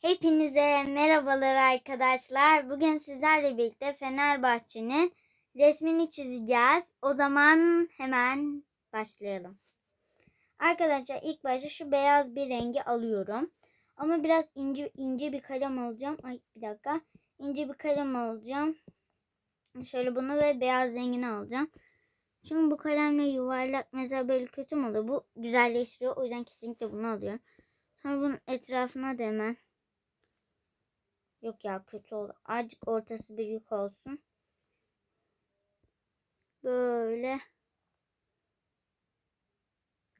Hepinize merhabalar arkadaşlar. Bugün sizlerle birlikte Fenerbahçe'nin resmini çizeceğiz. O zaman hemen başlayalım. Arkadaşlar ilk başta şu beyaz bir rengi alıyorum. Ama biraz ince ince bir kalem alacağım. Ay bir dakika. İnce bir kalem alacağım. Şöyle bunu ve beyaz rengini alacağım. Çünkü bu kalemle yuvarlak mesela böyle kötü mü olur? Bu güzelleştiriyor. O yüzden kesinlikle bunu alıyorum. Sonra bunun etrafına da hemen Yok ya kötü oldu. Azıcık ortası bir yük olsun. Böyle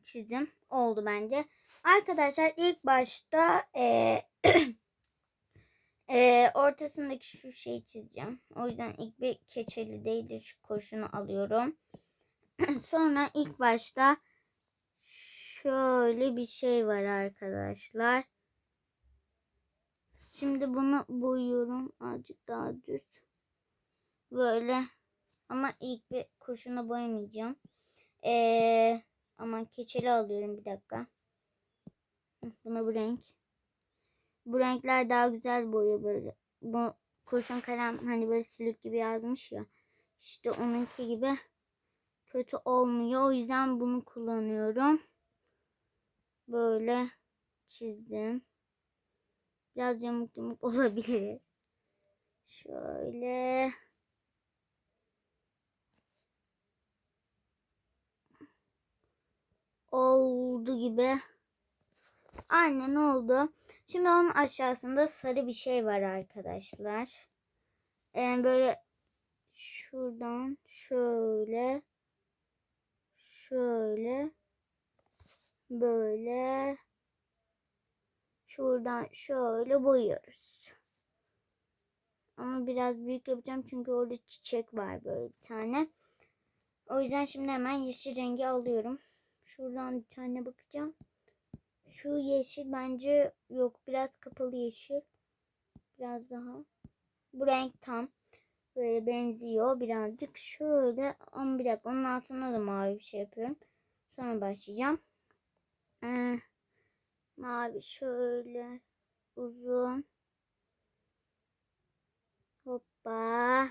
çizim oldu bence. Arkadaşlar ilk başta e, e, ortasındaki şu şeyi çizeceğim. O yüzden ilk bir keçeli değil de şu kurşunu alıyorum. Sonra ilk başta şöyle bir şey var arkadaşlar. Şimdi bunu boyuyorum. Azıcık daha düz. Böyle. Ama ilk bir kurşuna boyamayacağım. Ee, ama keçeli alıyorum bir dakika. Buna bu renk. Bu renkler daha güzel boyuyor böyle. Bu kurşun kalem hani böyle silik gibi yazmış ya. İşte onunki gibi kötü olmuyor. O yüzden bunu kullanıyorum. Böyle çizdim. Biraz yamuk yamuk olabilir. Şöyle. Oldu gibi. Aynen oldu. Şimdi onun aşağısında sarı bir şey var arkadaşlar. Ee, böyle şuradan şöyle şöyle böyle şuradan şöyle boyuyoruz. Ama biraz büyük yapacağım çünkü orada çiçek var böyle bir tane. O yüzden şimdi hemen yeşil rengi alıyorum. Şuradan bir tane bakacağım. Şu yeşil bence yok biraz kapalı yeşil. Biraz daha. Bu renk tam. Böyle benziyor birazcık. Şöyle ama bir dakika onun altına da mavi bir şey yapıyorum. Sonra başlayacağım. Ee, Mavi şöyle uzun. Hoppa.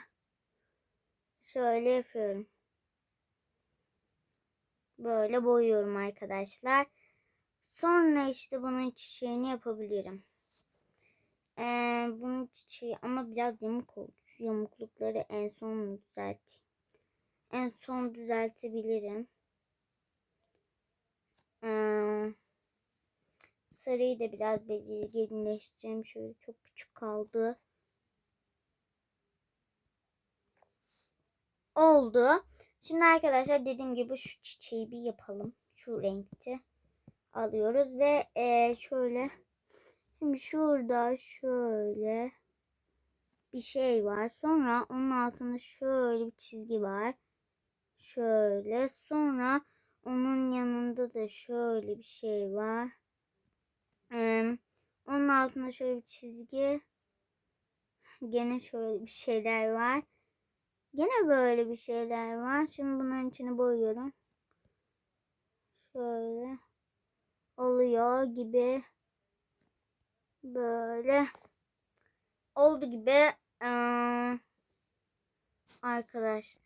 Şöyle yapıyorum. Böyle boyuyorum arkadaşlar. Sonra işte bunun çiçeğini yapabilirim. Ee, bunun çiçeği ama biraz yamuk oldu. Şu yamuklukları en son düzelteyim. En son düzeltebilirim. Ee, Sarıyı da biraz belirginleştireyim. Şöyle çok küçük kaldı. Oldu. Şimdi arkadaşlar dediğim gibi şu çiçeği bir yapalım. Şu renkte alıyoruz ve e, şöyle şimdi şurada şöyle bir şey var. Sonra onun altında şöyle bir çizgi var. Şöyle sonra onun yanında da şöyle bir şey var. Onun altında şöyle bir çizgi. Gene şöyle bir şeyler var. Gene böyle bir şeyler var. Şimdi bunların içini boyuyorum. Şöyle oluyor gibi böyle oldu gibi arkadaş.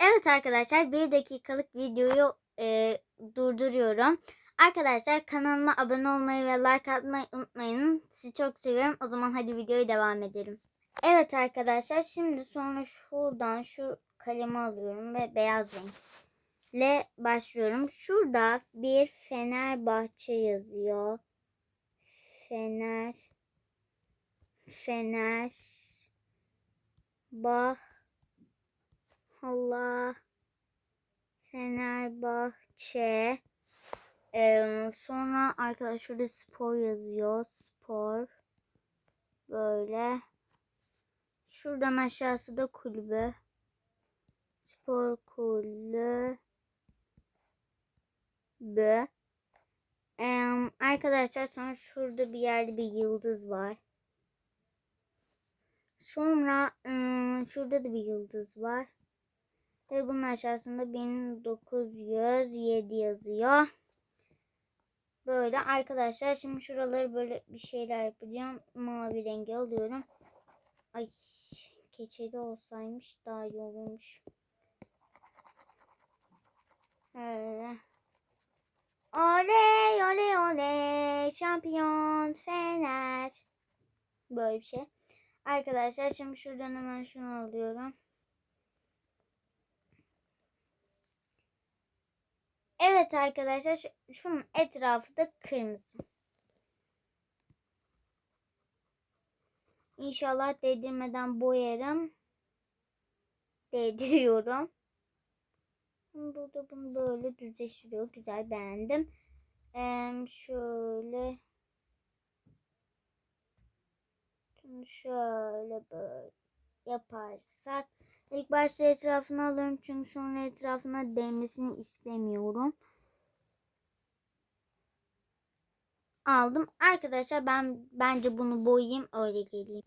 Evet arkadaşlar bir dakikalık videoyu e, durduruyorum. Arkadaşlar kanalıma abone olmayı ve like atmayı unutmayın. Sizi çok seviyorum. O zaman hadi videoyu devam edelim. Evet arkadaşlar şimdi sonra şuradan şu kalemi alıyorum ve beyaz renkle başlıyorum. Şurada bir Fenerbahçe yazıyor. Fener Fener Bah Allah Fenerbahçe ee, sonra arkadaşlar şurada spor yazıyor. Spor. Böyle. Şuradan aşağısı da kulübü. Spor kulübü. Ee, arkadaşlar sonra şurada bir yerde bir yıldız var. Sonra ıı, şurada da bir yıldız var. Ve bunun aşağısında 1907 yazıyor. Böyle arkadaşlar şimdi şuraları böyle bir şeyler yapacağım. Mavi rengi alıyorum. Ay keçeli olsaymış daha iyi olurmuş. Öyle. Oley oley oley şampiyon Fener. Böyle bir şey. Arkadaşlar şimdi şuradan hemen şunu alıyorum. Evet arkadaşlar şu- şunun etrafı da kırmızı. İnşallah değdirmeden boyarım. Değdiriyorum. Burada bunu böyle düzleştiriyor. Güzel beğendim. Ee, şöyle şöyle böyle yaparsak ilk başta etrafını alıyorum çünkü sonra etrafına değmesini istemiyorum. Aldım. Arkadaşlar ben bence bunu boyayayım öyle geleyim.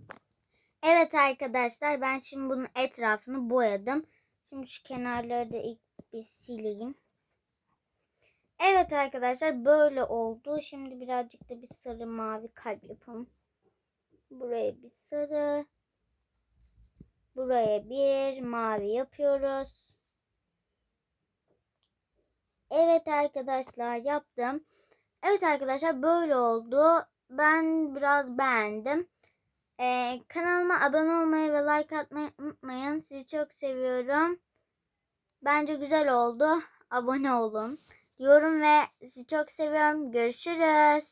Evet arkadaşlar ben şimdi bunun etrafını boyadım. Şimdi şu kenarları da ilk bir sileyim. Evet arkadaşlar böyle oldu. Şimdi birazcık da bir sarı mavi kalp yapalım. Buraya bir sarı. Buraya bir mavi yapıyoruz. Evet arkadaşlar yaptım. Evet arkadaşlar böyle oldu. Ben biraz beğendim. Ee, kanalıma abone olmayı ve like atmayı unutmayın. Sizi çok seviyorum. Bence güzel oldu. Abone olun. Diyorum ve sizi çok seviyorum. Görüşürüz.